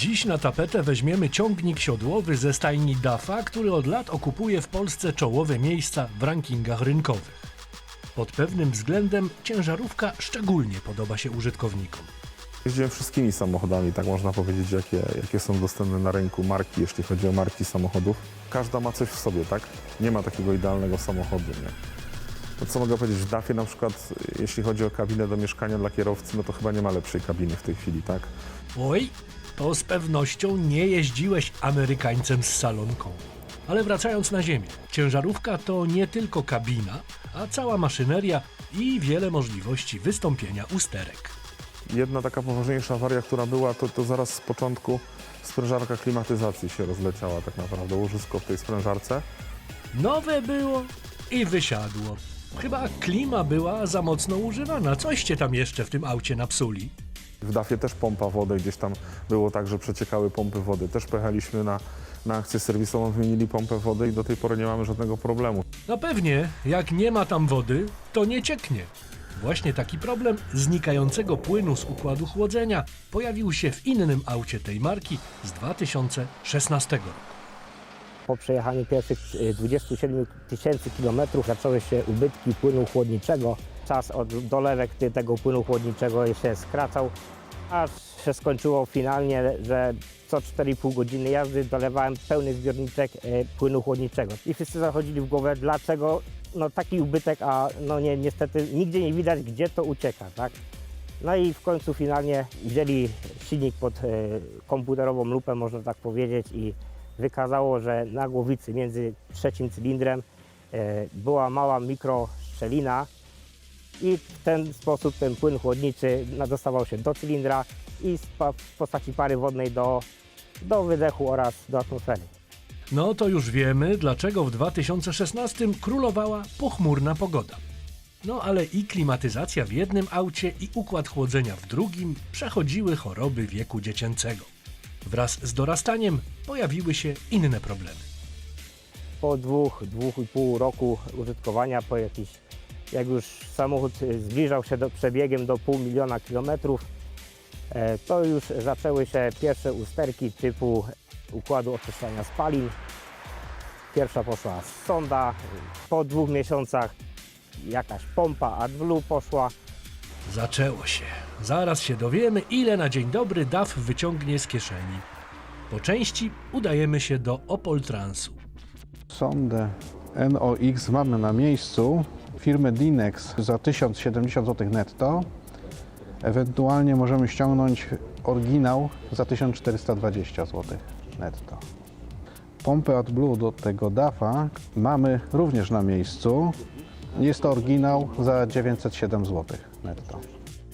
Dziś na tapetę weźmiemy ciągnik siodłowy ze stajni DAFA, który od lat okupuje w Polsce czołowe miejsca w rankingach rynkowych. Pod pewnym względem ciężarówka szczególnie podoba się użytkownikom. Jeździłem wszystkimi samochodami, tak można powiedzieć, jakie, jakie są dostępne na rynku marki, jeśli chodzi o marki samochodów. Każda ma coś w sobie, tak? Nie ma takiego idealnego samochodu, nie? To co mogę powiedzieć, w DAFie na przykład, jeśli chodzi o kabinę do mieszkania dla kierowcy, no to chyba nie ma lepszej kabiny w tej chwili, tak? Oj, to z pewnością nie jeździłeś Amerykańcem z salonką. Ale wracając na ziemię, ciężarówka to nie tylko kabina, a cała maszyneria i wiele możliwości wystąpienia usterek. Jedna taka poważniejsza awaria, która była, to, to zaraz z początku sprężarka klimatyzacji się rozleciała tak naprawdę, łożysko w tej sprężarce. Nowe było i wysiadło. Chyba klima była za mocno używana. Coście tam jeszcze w tym aucie napsuli? W DAFie też pompa wody, gdzieś tam było tak, że przeciekały pompy wody. Też pojechaliśmy na, na akcję serwisową, wymienili pompę wody i do tej pory nie mamy żadnego problemu. No pewnie, jak nie ma tam wody, to nie cieknie. Właśnie taki problem znikającego płynu z układu chłodzenia pojawił się w innym aucie tej marki z 2016 roku. Po przejechaniu pierwszych y, 27 tysięcy kilometrów zaczęły się ubytki płynu chłodniczego. Czas od dolewek tego płynu chłodniczego się skracał, aż się skończyło finalnie, że co 4,5 godziny jazdy dolewałem pełny zbiorniczek y, płynu chłodniczego. I wszyscy zachodzili w głowę, dlaczego no, taki ubytek, a no nie, niestety nigdzie nie widać, gdzie to ucieka. Tak? No i w końcu finalnie wzięli silnik pod y, komputerową lupę, można tak powiedzieć, i wykazało, że na głowicy między trzecim cylindrem e, była mała mikroszczelina i w ten sposób ten płyn chłodniczy dostawał się do cylindra i w postaci pary wodnej do, do wydechu oraz do atmosfery. No to już wiemy, dlaczego w 2016 królowała pochmurna pogoda. No ale i klimatyzacja w jednym aucie i układ chłodzenia w drugim przechodziły choroby wieku dziecięcego. Wraz z dorastaniem pojawiły się inne problemy. Po dwóch, dwóch i pół roku użytkowania, po jakiś, jak już samochód y, zbliżał się do, przebiegiem do pół miliona kilometrów, e, to już zaczęły się pierwsze usterki typu układu oczyszczania spalin. Pierwsza poszła sonda, po dwóch miesiącach jakaś pompa AdBlue poszła. Zaczęło się. Zaraz się dowiemy, ile na dzień dobry DAF wyciągnie z kieszeni. Po części udajemy się do Opol Transu. Sondę NOX mamy na miejscu firmy Dinex za 1070 zł netto. Ewentualnie możemy ściągnąć oryginał za 1420 zł netto. Pompę AdBlue do tego DAFA mamy również na miejscu. Jest to oryginał za 907 zł netto.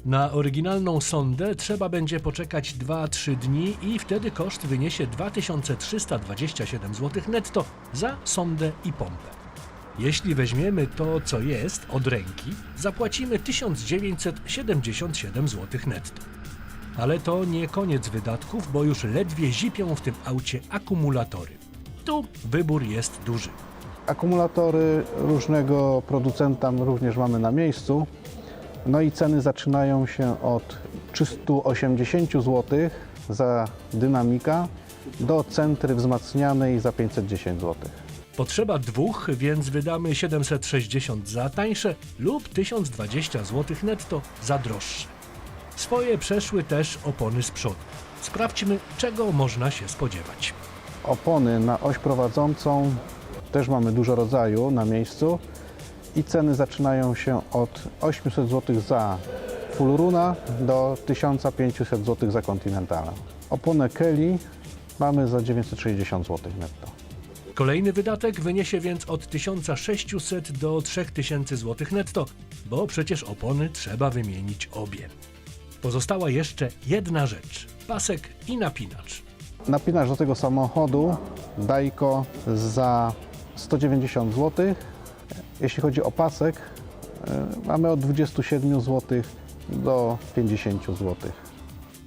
Na oryginalną sondę trzeba będzie poczekać 2-3 dni i wtedy koszt wyniesie 2327 zł netto za sondę i pompę. Jeśli weźmiemy to, co jest od ręki, zapłacimy 1977 zł netto. Ale to nie koniec wydatków, bo już ledwie zipią w tym aucie akumulatory. Tu wybór jest duży. Akumulatory różnego producenta również mamy na miejscu. No i ceny zaczynają się od 380 zł za dynamika do centry wzmacnianej za 510 zł. Potrzeba dwóch, więc wydamy 760 za tańsze lub 1020 zł netto za droższe. Swoje przeszły też opony z przodu. Sprawdźmy, czego można się spodziewać. Opony na oś prowadzącą też mamy dużo rodzaju na miejscu i ceny zaczynają się od 800 zł za full runa do 1500 zł za Continentala. Oponę Kelly mamy za 960 zł netto. Kolejny wydatek wyniesie więc od 1600 do 3000 zł netto, bo przecież opony trzeba wymienić obie. Pozostała jeszcze jedna rzecz: pasek i napinacz. Napinacz do tego samochodu Dajko za 190 zł. Jeśli chodzi o pasek, y, mamy od 27 zł do 50 zł.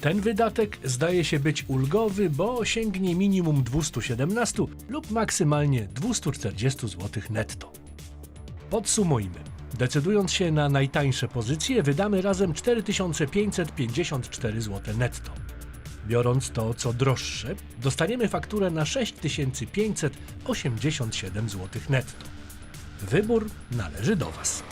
Ten wydatek zdaje się być ulgowy, bo sięgnie minimum 217 lub maksymalnie 240 zł netto. Podsumujmy. Decydując się na najtańsze pozycje, wydamy razem 4554 zł netto. Biorąc to co droższe, dostaniemy fakturę na 6587 zł netto. Wybór należy do Was.